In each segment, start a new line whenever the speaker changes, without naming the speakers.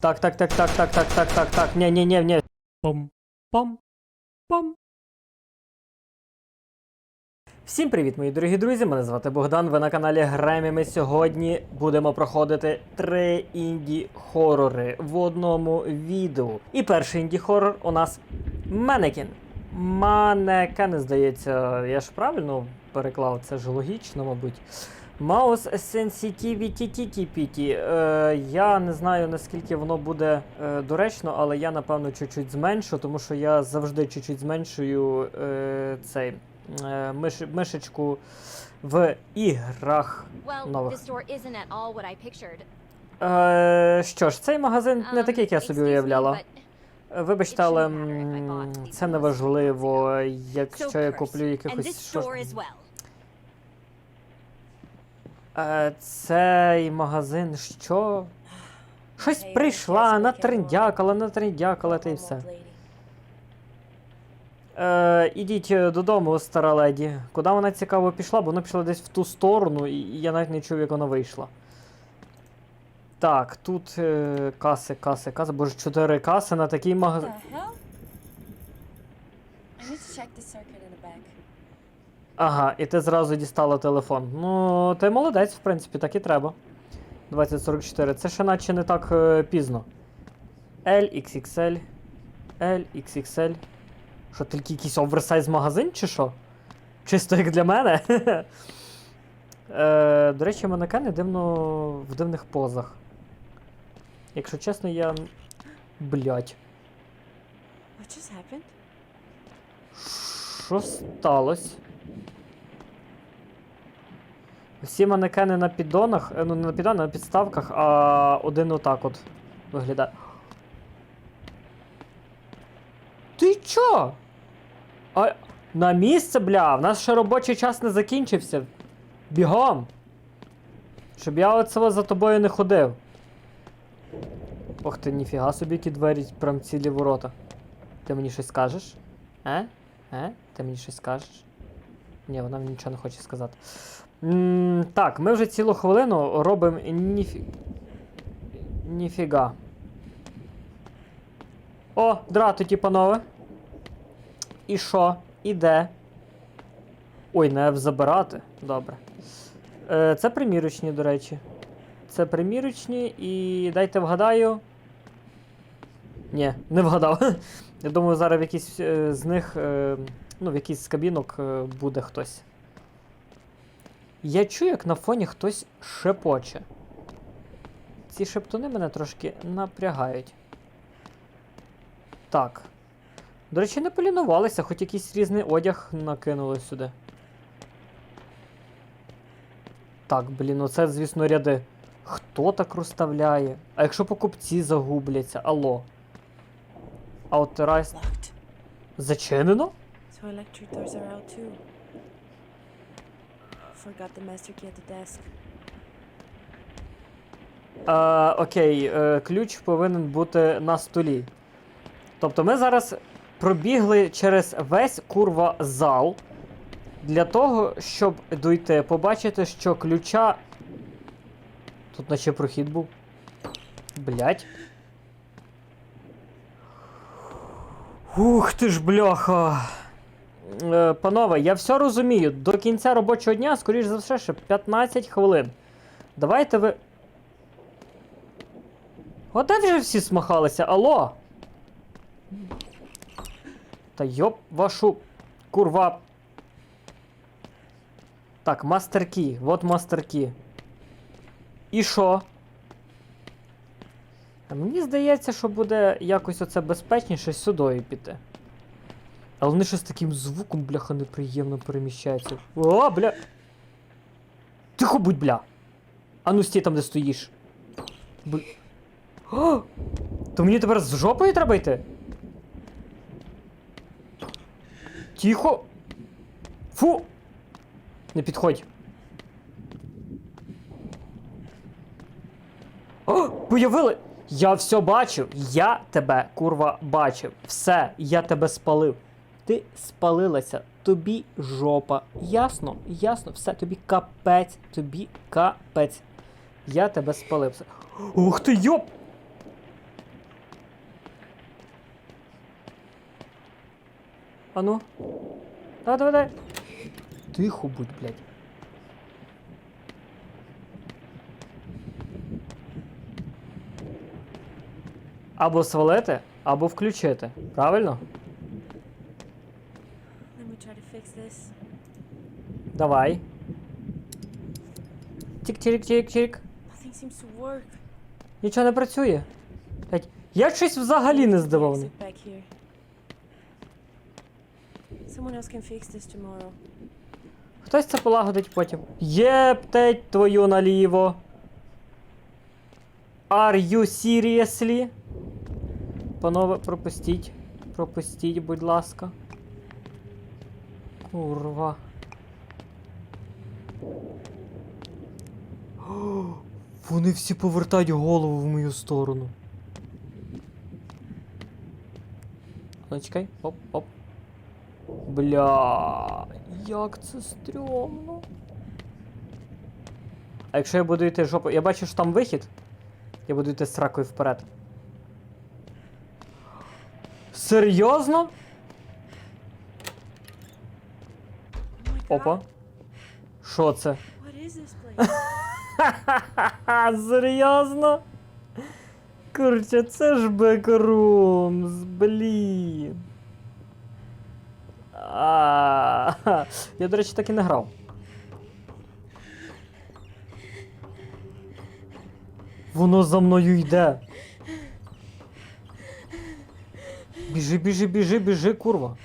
Так, так, так, так, так, так, так, так, так. Ні, ні, ні, ні. Пом, пом, пом. Всім привіт, мої дорогі друзі! Мене звати Богдан. Ви на каналі Гремі. Ми сьогодні будемо проходити три інді-хорори в одному відео. І перший інді-хорор у нас Манекін. Манекен, здається, я ж правильно переклав, це ж логічно, мабуть. Маус Sensitivity Е, Я не знаю наскільки воно буде е, доречно, але я напевно чуть-чуть зменшу, тому що я завжди чуть-чуть зменшую е, цей е, миш, мишечку в іграх. нових. Е, Що ж, цей магазин не такий, як я собі уявляла. Е, вибачте, але це не
важливо,
якщо я куплю якихось. Е, Цей магазин що? Щось прийшла,
Jessica,
натрендякала, натрендякала та й все. Е, ідіть е, додому, стара леді. Куди вона цікаво пішла, бо вона пішла десь в ту сторону, і я навіть не чув, як вона вийшла. Так, тут е, каси, каси, каси. Боже, чотири каси на такий магазин.
the hell? I need to check the circuit in the back.
Ага, і ти зразу дістала телефон. Ну, ти молодець, в принципі, так і треба. 2044. Це ще наче не так е, пізно. LXXL. LXXL. Що, тільки якийсь оверсайз магазин, чи що? Чисто як для мене. е, до речі, манекени дивно в дивних позах. Якщо чесно, я. Блять. Що сталося? Всі манекени на піддонах, е, ну не на піддонах, а на підставках, а один отак от виглядає. Ти чо? А на місце, бля, в нас ще робочий час не закінчився. Бігом! Щоб я оце за тобою не ходив. Ох ти, ніфіга собі, які двері, прям цілі ворота. Ти мені щось скажеш? Е? Е? Ти мені щось скажеш? Ні, вона мені нічого не хоче сказати. м так, ми вже цілу хвилину робимо ніфі... Ніфіга. О, дратуті, панове. І що? І де? Ой, не забирати. Добре. Е, це примірочні, до речі. Це примірочні і дайте вгадаю. Ні, не вгадав. Я думаю, зараз в якійсь е, з них, е, ну, в якійсь з кабінок е, буде хтось. Я чую, як на фоні хтось шепоче. Ці шептуни мене трошки напрягають. Так. До речі, не полінувалися, хоч якийсь різний одяг накинули сюди. Так, блін, оце, звісно, ряди. Хто так розставляє? А якщо покупці загубляться? Алло.
Locked.
Зачинено?
So electric doors are out too. Forgot the master key at the desk.
А, окей, е, ключ повинен бути на столі. Тобто ми зараз пробігли через весь курва зал для того, щоб дойти, побачити, що ключа. Тут наче прохід був. Блять. Ух ти ж, бляха. Е, панове, я все розумію. До кінця робочого дня, скоріш за все, ще 15 хвилин. Давайте ви. От де вже всі смахалися? Алло? Та йоп вашу курва. Так, мастер кі. Вот мастер кі. І що? Мені здається, що буде якось оце безпечніше сюди піти. Але вони щось таким звуком, бляха, неприємно переміщаються. О, бля. Тихо будь, бля. А ну стій там, де стоїш. Бля. О! То мені тепер з жопою треба йти? Тихо. Фу. Не підходь. О, появили! Я все бачив. Я тебе, курва, бачив. Все, я тебе спалив. Ти спалилася, тобі жопа. Ясно, ясно, все, тобі капець, тобі капець. Я тебе спалився. Ух ти, йоп! Ану. Давай, давай, давай. Тихо будь, блядь. Або свалити, або включити. Правильно?
This.
Давай. Тік-тірік-тірік-тірік.
Nothing seems to work.
Нічого не працює. Я щось взагалі не здивований.
Someone else can fix this tomorrow.
Хтось це полагодить потім. Єптеть твою наліво. Are you seriously? Панове, пропустіть. Пропустіть, будь ласка. Курва. Вони всі повертають голову в мою сторону. Ну, чекай. Оп, оп. Бля, як це стрьомно. А якщо я буду йти жопою. Я бачу, що там вихід. Я буду йти з ракою вперед. Серйозно? Опа. Що це? Серйозно? Курче, це ж бекрумс, блін. А, Я, до речі, так і не грав. Воно за мною йде. Біжи, біжи, біжи, біжи, курва.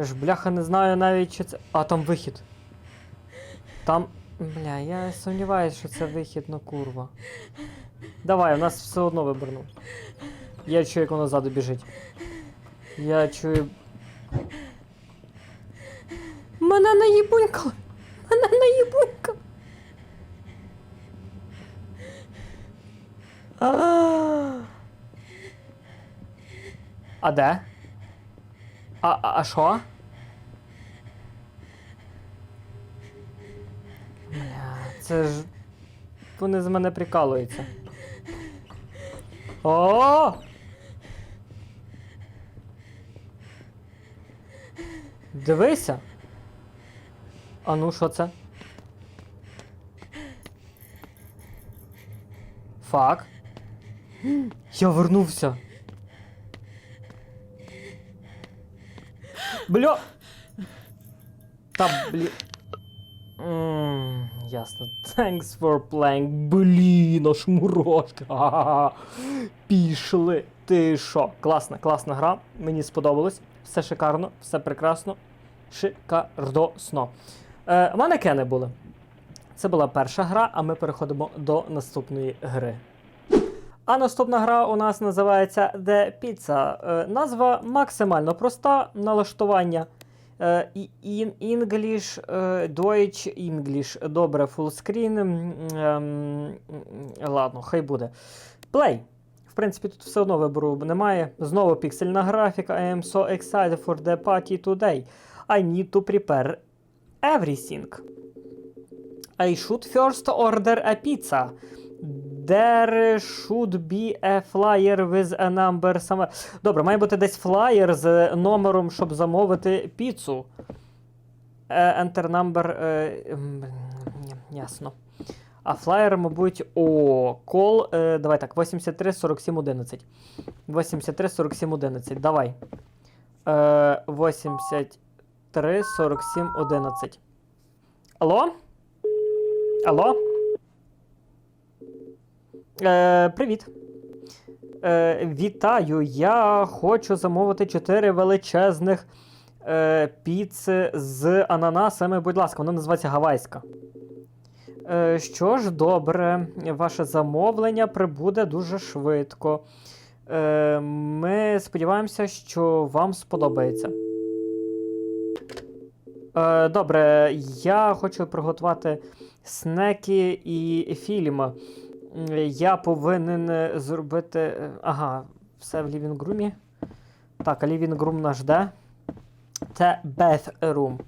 Я ж бляха не знаю навіть, чи це. А, там вихід. Там. Бля, я сумніваюся, що це вихід на курва. Давай, у нас все одно вибернув. Я чую, як воно ззаду біжить. Я чую. Мене наїбунькали! Мене наїбунькали! А де? А, а, а що? Бля, це ж. Вони з мене прикалуються. О! Дивися. А ну, що це? Фак. Я вернувся. Бля. Та блі. М, Ясно. Thanks for playing. Блін, аж мурашки. Пішли. Ти що? Класна, класна гра. Мені сподобалось. Все шикарно, все прекрасно. Шикардосно. Е, манекени були. Це була перша гра, а ми переходимо до наступної гри. А наступна гра у нас називається The Pizza. Е, назва максимально проста. Налаштування in English, Deutsch, English. Добре, м, ем, ладно, хай буде. Play. В принципі, тут все одно вибору немає. Знову піксельна графіка. I am so excited for the party today. I need to prepare everything. I should first order a pizza. There should be a flyer with a number somewhere. Добре, має бути десь флаєр з номером, щоб замовити піцу. Е, Enter number. е, Ясно. А флаєр, мабуть, о, кол. е, Давай так, 83 47 11. 83 47 11. Давай. Е, 83 47 11. Алло? Алло? Е, привіт. Е, вітаю. Я хочу замовити 4 величезних е, піци з ананасами. Будь ласка, вона називається Гавайська. Е, що ж, добре, ваше замовлення прибуде дуже швидко. Е, ми сподіваємося, що вам сподобається. Е, добре, я хочу приготувати снеки і фільм. Я повинен е, зробити. е, Ага, все в лівінгрумі. Так, а лівінгрум наш де? Це bathroom.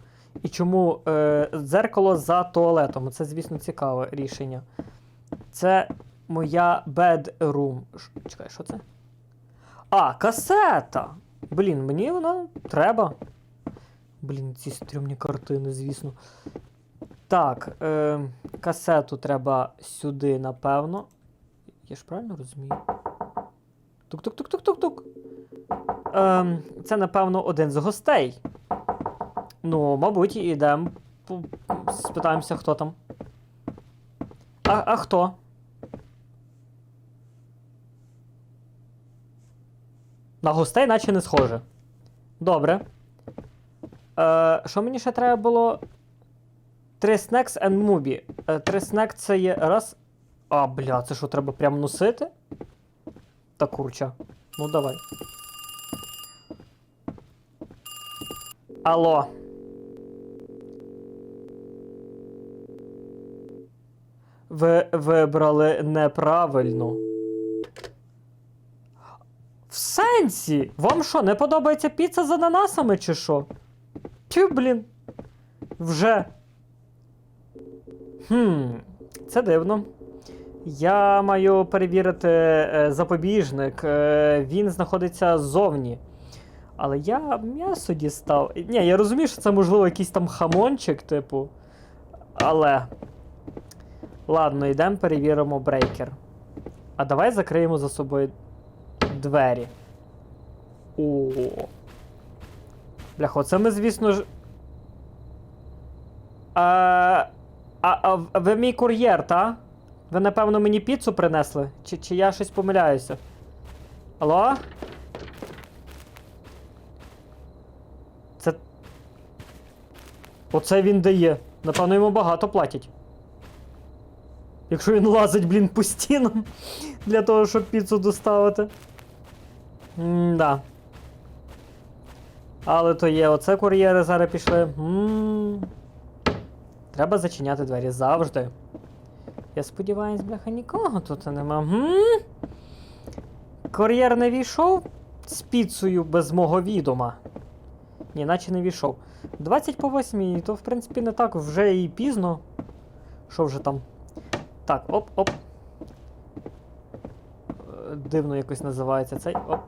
І чому е, дзеркало за туалетом? Це, звісно, цікаве рішення. Це моя bedroom. Чекай, що це? А, касета! Блін, мені воно треба. Блін, ці стрімні картини, звісно. Так, е, касету треба сюди, напевно. Я ж правильно розумію? Тук-тук-тук-тук-тук-тук. Ем, це, напевно, один з гостей. Ну, мабуть, ідемо. Спитаємося, хто там. А, а хто? На гостей наче не схоже. Добре. Е, що мені ще треба було? Три snacks and movie. Е, три snack це є раз. А, бля, це що, треба прям носити? Та курча. Ну давай. Алло. Ви вибрали неправильно. В сенсі? Вам що, не подобається піца з ананасами чи що? Тю, блін. Вже. Хм, це дивно. Я маю перевірити е, запобіжник. Е, він знаходиться ззовні. Але я м'ясо дістав. Ні, я розумію, що це можливо якийсь там хамончик, типу. Але. Ладно, йдемо перевіримо брейкер. А давай закриємо за собою двері. О. Бляхо, це ми, звісно ж. А, а, а ви мій кур'єр, та? Ви, напевно, мені піцу принесли? Чи, чи я щось помиляюся? Алло? Це. Оце він дає. Напевно, йому багато платять. Якщо він лазить, блін, по стінам для того, щоб піцу доставити. М-да. Але то є, оце кур'єри зараз пішли. М. Треба зачиняти двері завжди. Я сподіваюсь, бляха, нікого тут нема. М? Кур'єр не війшов з піцею без мого відома. Ні, наче не війшов. 20 по 8, то в принципі не так вже і пізно. Що вже там? Так, оп-оп. Е, Дивно якось називається цей. Оп.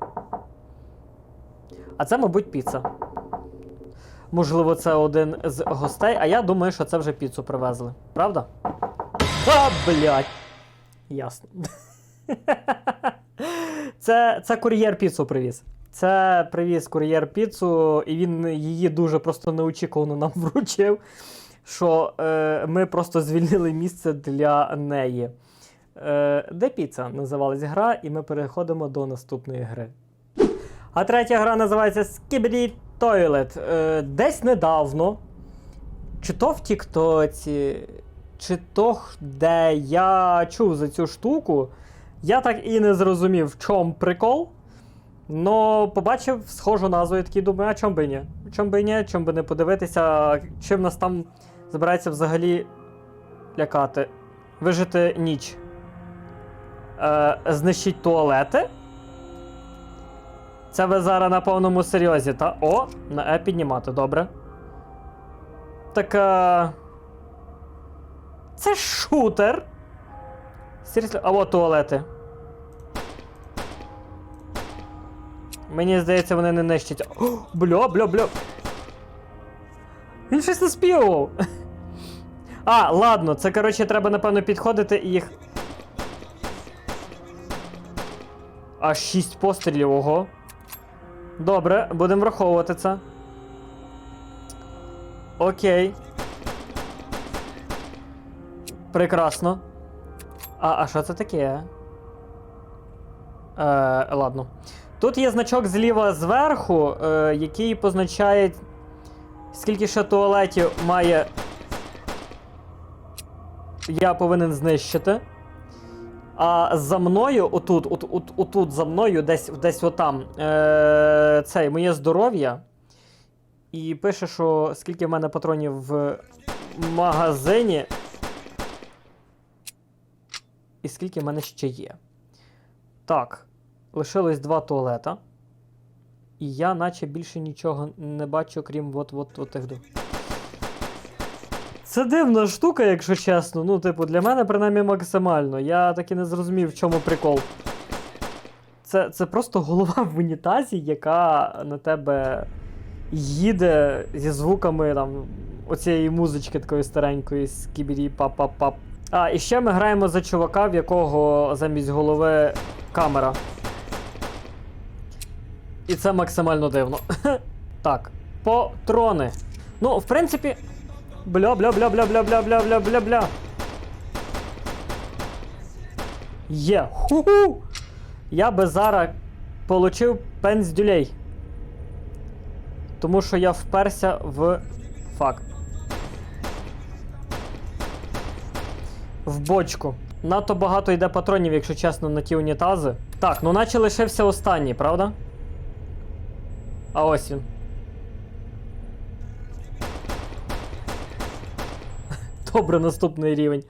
А це, мабуть, піца. Можливо, це один з гостей, а я думаю, що це вже піцу привезли. Правда? А, блядь. Ясно. Це, це кур'єр піцу привіз. Це привіз кур'єр піцу, і він її дуже просто неочікувано нам вручив. Що е, ми просто звільнили місце для неї. Е, Де піца називалась гра, і ми переходимо до наступної гри. А третя гра називається Skibidi Toilet. Е, десь недавно, чи то в Тіктоці, чи то де я чув за цю штуку, я так і не зрозумів, в чому прикол. Но побачив схожу назву і такий думаю, а чом би ні? Чом би ні, чом би не подивитися, чим нас там збирається взагалі лякати. Вижити ніч. Е, знищить туалети. Це ви зараз на повному серйозі, та? О, на Е піднімати, добре. Так. Е... Це шутер. Серйозно, а от туалети. Мені здається, вони не нищать. О, бля, бля, бля. Він щось наспівував. А, ладно, це, коротше, треба, напевно, підходити і їх. Аж 6 пострілів, ого. Добре, будемо враховувати це. Окей. Прекрасно. А, а що це таке? Е, ладно. Тут є значок зліва зверху, е, який позначає, скільки ще туалетів має. Я повинен знищити. А за мною, отут, от, от, отут за мною, десь десь отам, е, цей, моє здоров'я. І пише, що скільки в мене патронів в магазині. І скільки в мене ще є. Так, лишилось два туалета. І я, наче більше нічого не бачу, крім от от от тих двох. Це дивна штука, якщо чесно. Ну, типу, для мене принаймні максимально. Я так і не зрозумів, в чому прикол. Це це, просто голова в унітазі, яка на тебе їде зі звуками там оцієї музички такої старенької з кібірі пап пап пап А, і ще ми граємо за чувака, в якого замість голови камера. І це максимально дивно. так, патрони. Ну, в принципі. Бля, бля, бля, бля, бля, бля, бля, бля, бля, бля. Є. Ху-ху! Я би зараз получив пенздюлей. Тому що я вперся в фак. В бочку. Надто багато йде патронів, якщо чесно, на ті унітази. Так, ну наче лишився останній, правда? А ось він. Добре, наступний рівень.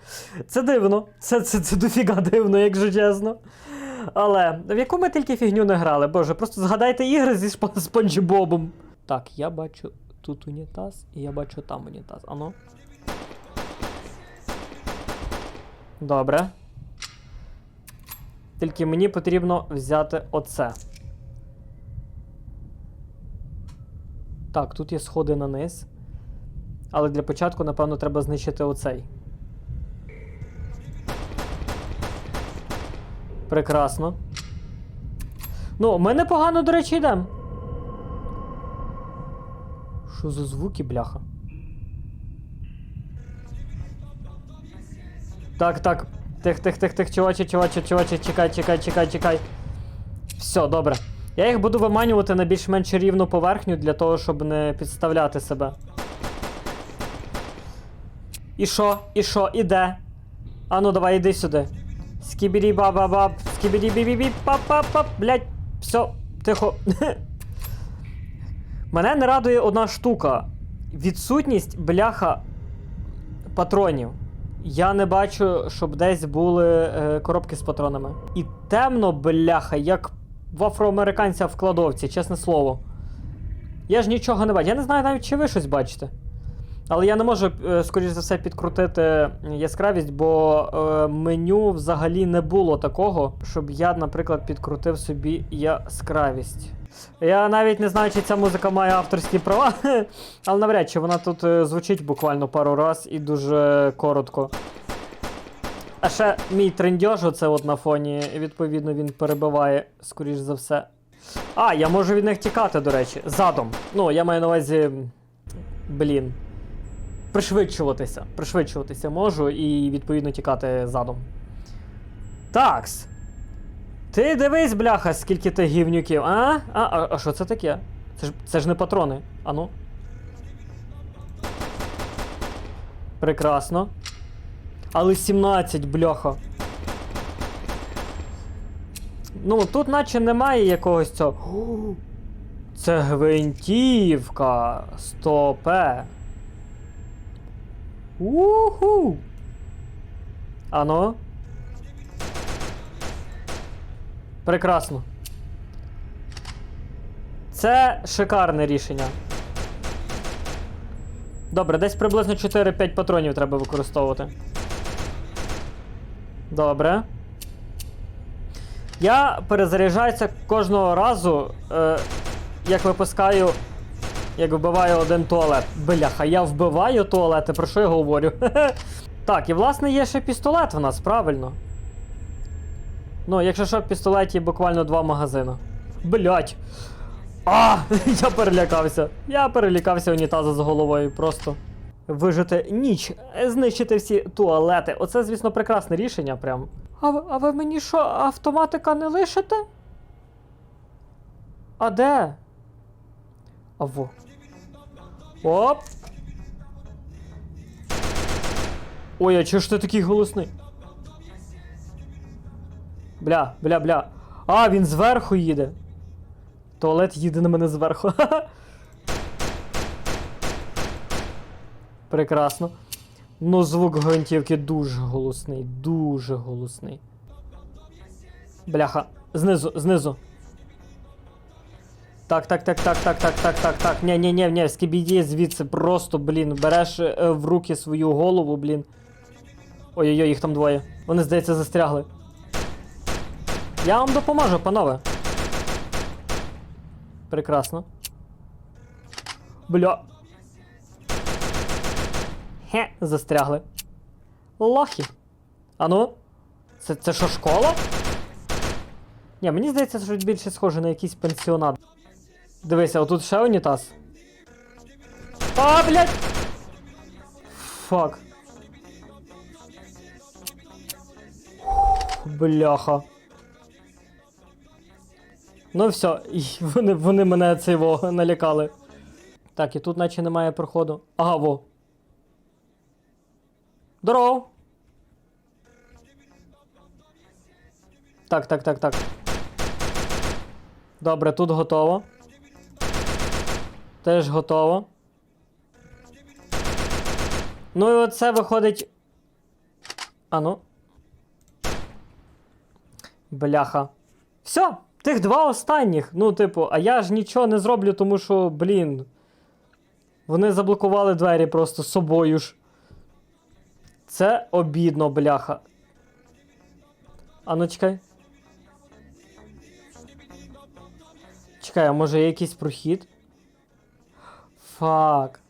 Це дивно. Це, це, це дофіга дивно, якщо чесно. Але в яку ми тільки фігню не грали, боже, просто згадайте ігри зі Спанч Бобом. Так, я бачу тут унітаз, і я бачу там унітаз. Ано. Добре. Тільки мені потрібно взяти оце. Так, тут є сходи на низ. Але для початку, напевно, треба знищити оцей. Прекрасно. Ну, ми непогано, до речі, йдемо. Що за звуки, бляха? Так, так. Тих, тих, тих, тих, чуваче, чуваче, чуваче, чекай, чекай, чекай, чекай. Все, добре. Я їх буду виманювати на більш-менш рівну поверхню для того, щоб не підставляти себе. І що? І що? Іде? Ану, давай, іди сюди. Скібірі баба баб скібірі бі бі бі пап пап пап Блять, все, тихо. Мене не радує одна штука. Відсутність бляха патронів. Я не бачу, щоб десь були е, коробки з патронами. І темно, бляха, як в афроамериканця в кладовці, чесне слово. Я ж нічого не бачу. Я не знаю навіть, чи ви щось бачите. Але я не можу, е, скоріш за все, підкрутити яскравість, бо е, меню взагалі не було такого, щоб я, наприклад, підкрутив собі яскравість. Я навіть не знаю, чи ця музика має авторські права, але навряд чи вона тут е, звучить буквально пару раз і дуже коротко. А ще мій трендьож, оце от на фоні, відповідно, він перебиває, скоріш за все. А, я можу від них тікати, до речі, задом. Ну, я маю на увазі. Блін. Пришвидшуватися. Пришвидшуватися можу і відповідно тікати задом. Такс. Ти дивись, бляха, скільки ти гівнюків, а? А, а, що це таке? Це ж, це ж не патрони. Ану. Прекрасно. Але 17, бляха. Ну, тут наче немає якогось цього. Це гвинтівка. Стопе. Уху. Ано. Прекрасно. Це шикарне рішення. Добре, десь приблизно 4-5 патронів треба використовувати. Добре. Я перезаряджаюся кожного разу, е, як випускаю. Як вбиваю один туалет. Бляха, я вбиваю туалети, про що я говорю? так, і власне є ще пістолет в нас, правильно. Ну, якщо що, в пістолеті буквально два магазини. Блять. А! Я перелякався. Я перелякався унітаза з головою просто. Вижити ніч, знищити всі туалети. Оце, звісно, прекрасне рішення прям. А, а ви мені що, автоматика не лишите? А де? А во. Оп! Ой, а чого ж ти такий голосний? Бля, бля, бля. А, він зверху їде. Туалет їде на мене зверху. Прекрасно. Ну, звук гвинтівки дуже голосний, дуже голосний. Бляха, знизу, знизу. Так, так, так, так, так, так, так, так, так. Ні, ні, ні, ні, скібіді звідси просто, блін, береш е, в руки свою голову, блін. Ой-ой-ой, їх там двоє. Вони, здається, застрягли. Я вам допоможу, панове. Прекрасно. Бля. Хе, застрягли. Лохи. Ану? Це, це що, школа? Ні, мені здається, що більше схоже на якийсь пенсіонат. Дивися, отут ще унітаз. А, блядь! Фак. Бляха. Ну все, вони, вони мене цього налякали. Так, і тут наче немає проходу. Ага, во. Здорово. Так, так, так, так. Добре, тут готово. Теж готово. Ну і оце виходить. А ну. Бляха. Все, тих два останніх. Ну, типу, а я ж нічого не зроблю, тому що, блін. Вони заблокували двері просто собою ж. Це обідно, бляха. А ну чекай. Чекай, а може є якийсь прохід? Фак.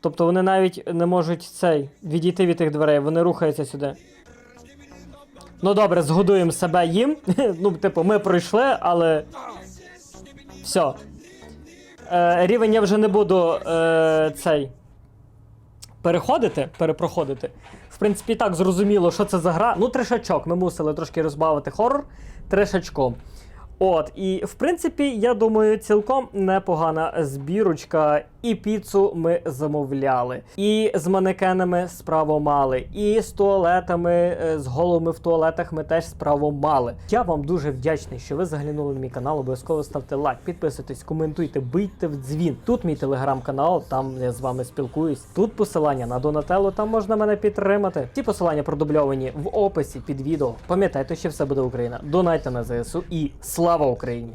Тобто вони навіть не можуть цей відійти від тих дверей, вони рухаються сюди. Ну добре, згодуємо себе їм. ну, типу, ми пройшли, але. Все. Е, рівень я вже не буду е, цей. Переходити, перепроходити. В принципі, так зрозуміло, що це за гра. Ну, трешачок. Ми мусили трошки розбавити хорор трешачком. От, і в принципі, я думаю, цілком непогана збірочка. І піцу ми замовляли, і з манекенами справу мали, і з туалетами, е, з голими в туалетах ми теж справу мали. Я вам дуже вдячний, що ви заглянули на мій канал. Обов'язково ставте лайк, підписуйтесь, коментуйте, бийте в дзвін. Тут мій телеграм-канал, там я з вами спілкуюсь. Тут посилання на Донателло, там можна мене підтримати. Ці посилання продубльовані в описі під відео. Пам'ятайте, що все буде Україна. Донайте на ЗСУ і слава Україні!